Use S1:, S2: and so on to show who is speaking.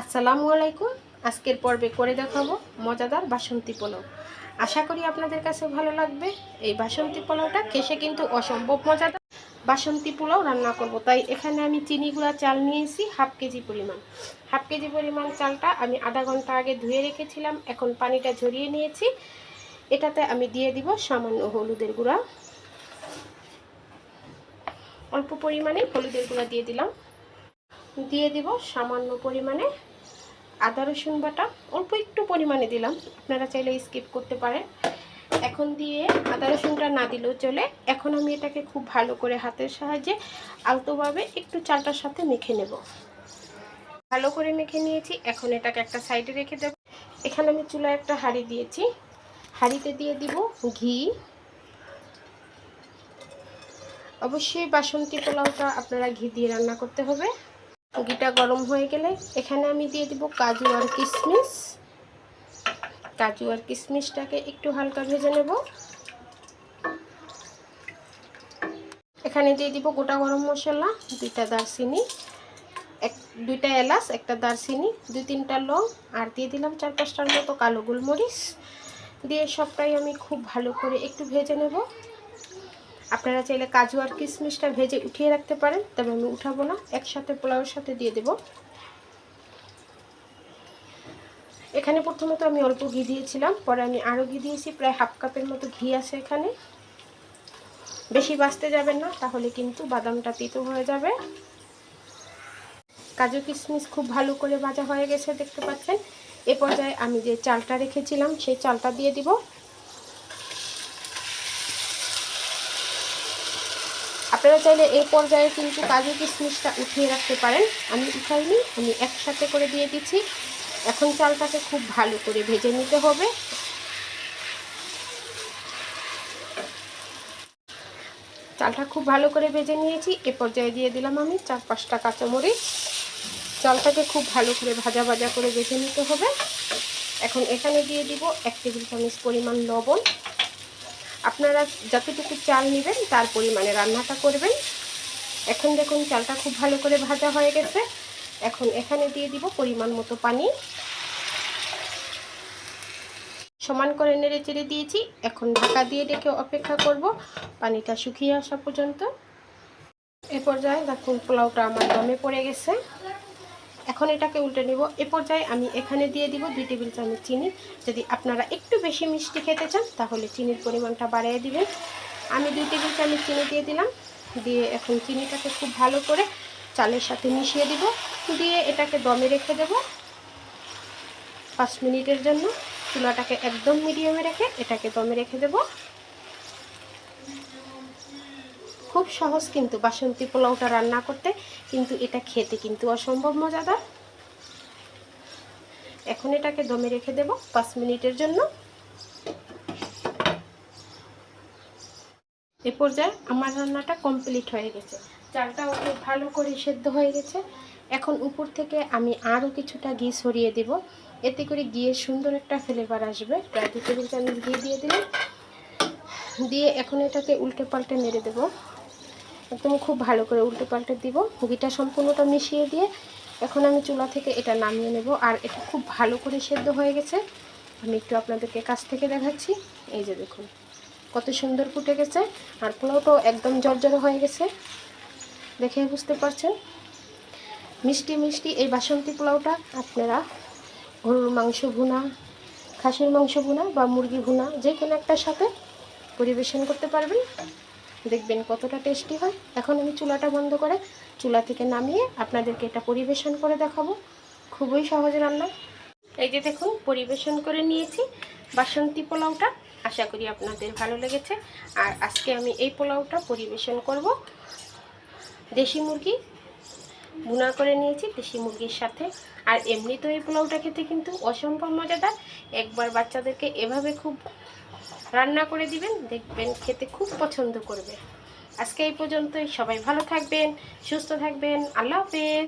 S1: আসসালামু আলাইকুম। আজকের পর্বে করে দেখাবো মজাদার বাসন্তী পোলাও। আশা করি আপনাদের কাছে ভালো লাগবে। এই বাসন্তী পোলাওটা খেসে কিন্তু অসম্ভব মজাদার। বাসন্তী পোলাও রান্না করব। তাই এখানে আমি চিনি গুঁড়া চাল নিয়েছি, হাফ কেজি পরিমাণ। হাফ কেজি পরিমাণ চালটা আমি আধা ঘণ্টা আগে ধুয়ে রেখেছিলাম। এখন পানিটা ঝরিয়ে নিয়েছি। এটাতে আমি দিয়ে দিব সামান্য হলুদের গুঁড়া। অল্প পরিমাণে হলুদের গুঁড়া দিয়ে দিলাম। দিয়ে দিব সামান্য পরিমাণে আদা, রসুন বাটা। অল্প একটু পরিমাণে দিলাম। আপনারা চাইলে স্কিপ করতে পারেন। এখন দিয়ে আদা, রসুনটা না দিলেও চলে। এখন আমি এটাকে খুব ভালো করে হাতের সাহায্যে আলতোভাবে একটু চালটার সাথে মেখে নেব। ভালো করে মেখে নিয়েছি। এখন এটাকে একটা সাইডে রেখে দেব। এখানে আমি চুলায় একটা হাঁড়ি দিয়েছি। হাঁড়িতে দিয়ে দিব ঘি। অবশ্যই বাসন্তী পোলাওটা আপনারা ঘি দিয়ে রান্না করতে হবে। ঘিটা গরম হয়ে গেলে এখানে আমি দিয়ে দিব কাজু আর কিশমিশ। কাজু আর কিশমিশটাকে একটু হালকা ভেজে নেব। এখানে দিয়ে দিব গোটা গরম মশলা, দুইটা দারচিনি, এক, দুইটা এলাচ, একটা দারচিনি, দুই তিনটা লং, আর দিয়ে দিলাম চার পাঁচটার মতো কালো গোলমরিচ। দিয়ে সবটাই আমি খুব ভালো করে একটু ভেজে নেব। আপনারা চাইলে কাজু আর কিশমিশটা ভেজে উঠিয়ে রাখতে পারেন, তবে আমি উঠাবো না, একসাথে পোলাওয়ের সাথে দিয়ে দেব। এখানে প্রথমত আমি অল্প ঘি দিয়েছিলাম, পরে আমি আরও ঘি দিয়েছি, প্রায় হাফ কাপের মতো ঘি আছে এখানে। বেশি বাঁচতে যাবেন না, তাহলে কিন্তু বাদামটা তিতো হয়ে যাবে। কাজু কিশমিশ খুব ভালো করে ভাজা হয়ে গেছে, দেখতে পাচ্ছেন। এ পর্যায়ে আমি যে চালটা রেখেছিলাম, সেই চালটা দিয়ে দিব। আপনারা চাইলে এই পর্যায়ে কিন্তু কাজু কিশমিশটা উঠিয়ে রাখতে পারেন। আমি উঠাইনি, আমি একসাথে করে দিয়ে দিচ্ছি। এখন চালটাকে খুব ভালো করে ভেজে নিতে হবে। চালটা খুব ভালো করে ভেজে নিয়েছি। এ পর্যায়ে দিয়ে দিলাম আমি চার পাঁচটা কাঁচামরিচ। চালটাকে খুব ভালো করে ভাজা ভাজা করে ভেজে নিতে হবে। এখন এখানে দিয়ে দিব এক টেবিল চামচ পরিমাণ লবণ। আপনারা যতটুকু চাল নেবেন, তার পরিমাণে রান্নাটা করবেন। এখন দেখুন চালটা খুব ভালো করে ভাজা হয়ে গেছে। এখন এখানে দিয়ে দিব পরিমাণ মতো পানি। সমান করে নেড়ে চেড়ে দিয়েছি। এখন ঢাকা দিয়ে ডেকে অপেক্ষা করব। পানিটা শুকিয়ে আসা পর্যন্ত। এ পর্যায়ে দেখুন পোলাওটা আমার দমে পড়ে গেছে। এখন এটাকে উল্টে নিব। এ পর্যায়ে আমি এখানে দিয়ে দিব দুই টেবিল চামচ চিনি। যদি আপনারা একটু বেশি মিষ্টি খেতে চান, তাহলে চিনির পরিমাণটা বাড়িয়ে দিবেন। আমি দুই টেবিল চামচ চিনি দিয়ে দিলাম। দিয়ে এখন চিনিটাকে খুব ভালো করে চালের সাথে মিশিয়ে দিব। দিয়ে এটাকে দমে রেখে দেব। পাঁচ মিনিটের জন্য। চুলাটাকে একদম মিডিয়ামে রেখে এটাকে দমে রেখে দেব। খুব সহজ কিন্তু বাসন্তী পোলাওটা রান্না করতে, কিন্তু এটা খেতে কিন্তু অসম্ভব মজাদার। এখন এটাকে দমে রেখে দেব পাঁচ মিনিটের জন্য। এ পর্যায়ে আমার রান্নাটা কমপ্লিট হয়ে গেছে। চালটাও খুব ভালো করে সেদ্ধ হয়ে গেছে। এখন উপর থেকে আমি আরও কিছুটা ঘি সরিয়ে দেব। এতে করে ঘিয়ের সুন্দর একটা ফ্লেভার আসবে। প্রায় দু টেবিল চামচ ঘি দিয়ে দিলাম। দিয়ে এখন এটাকে উল্টে পাল্টে নেড়ে দেবো। একদম খুব ভালো করে উল্টে পাল্টে দিব। ঘিটা সম্পূর্ণটা মিশিয়ে দিয়ে এখন আমি চুলা থেকে এটা নামিয়ে নেব। আর এটা খুব ভালো করে সেদ্ধ হয়ে গেছে। আমি একটু আপনাদেরকে কাছ থেকে দেখাচ্ছি। এই যে দেখুন, কত সুন্দর ফুটে গেছে। আর পোলাওটাও একদম জর্জরে হয়ে গেছে। দেখে বুঝতে পারছেন? মিষ্টি মিষ্টি এই বাসন্তী পোলাওটা আপনারা গরুর মাংস ভুনা, খাসির মাংস ভুনা বা মুরগি ভুনা, যে কোনো একটার সাথে পরিবেশন করতে পারবেন। দেখবেন কতটা টেস্টি হয়। এখন আমি চুলাটা বন্ধ করে চুলা থেকে নামিয়ে আপনাদেরকে এটা পরিবেশন করে দেখাবো। খুবই সহজ রান্না। এই যে দেখুন, পরিবেশন করে নিয়েছি বাসন্তী পোলাওটা। আশা করি আপনাদের ভালো লেগেছে। আর আজকে আমি এই পোলাওটা পরিবেশন করব। দেশি মুরগি ভুনা করে নিয়েছি দেশি মুরগির সাথে। আর এমনি তো এই পোলাওটা খেতে কিন্তু অসম্ভব মজাদার। একবার বাচ্চাদেরকে এভাবে খুব রান্না করে দিবেন, দেখবেন খেতে খুব পছন্দ করবে। আজকে এই পর্যন্তই, সবাই ভালো থাকবেন, সুস্থ থাকবেন, আল্লাহ হাফেজ।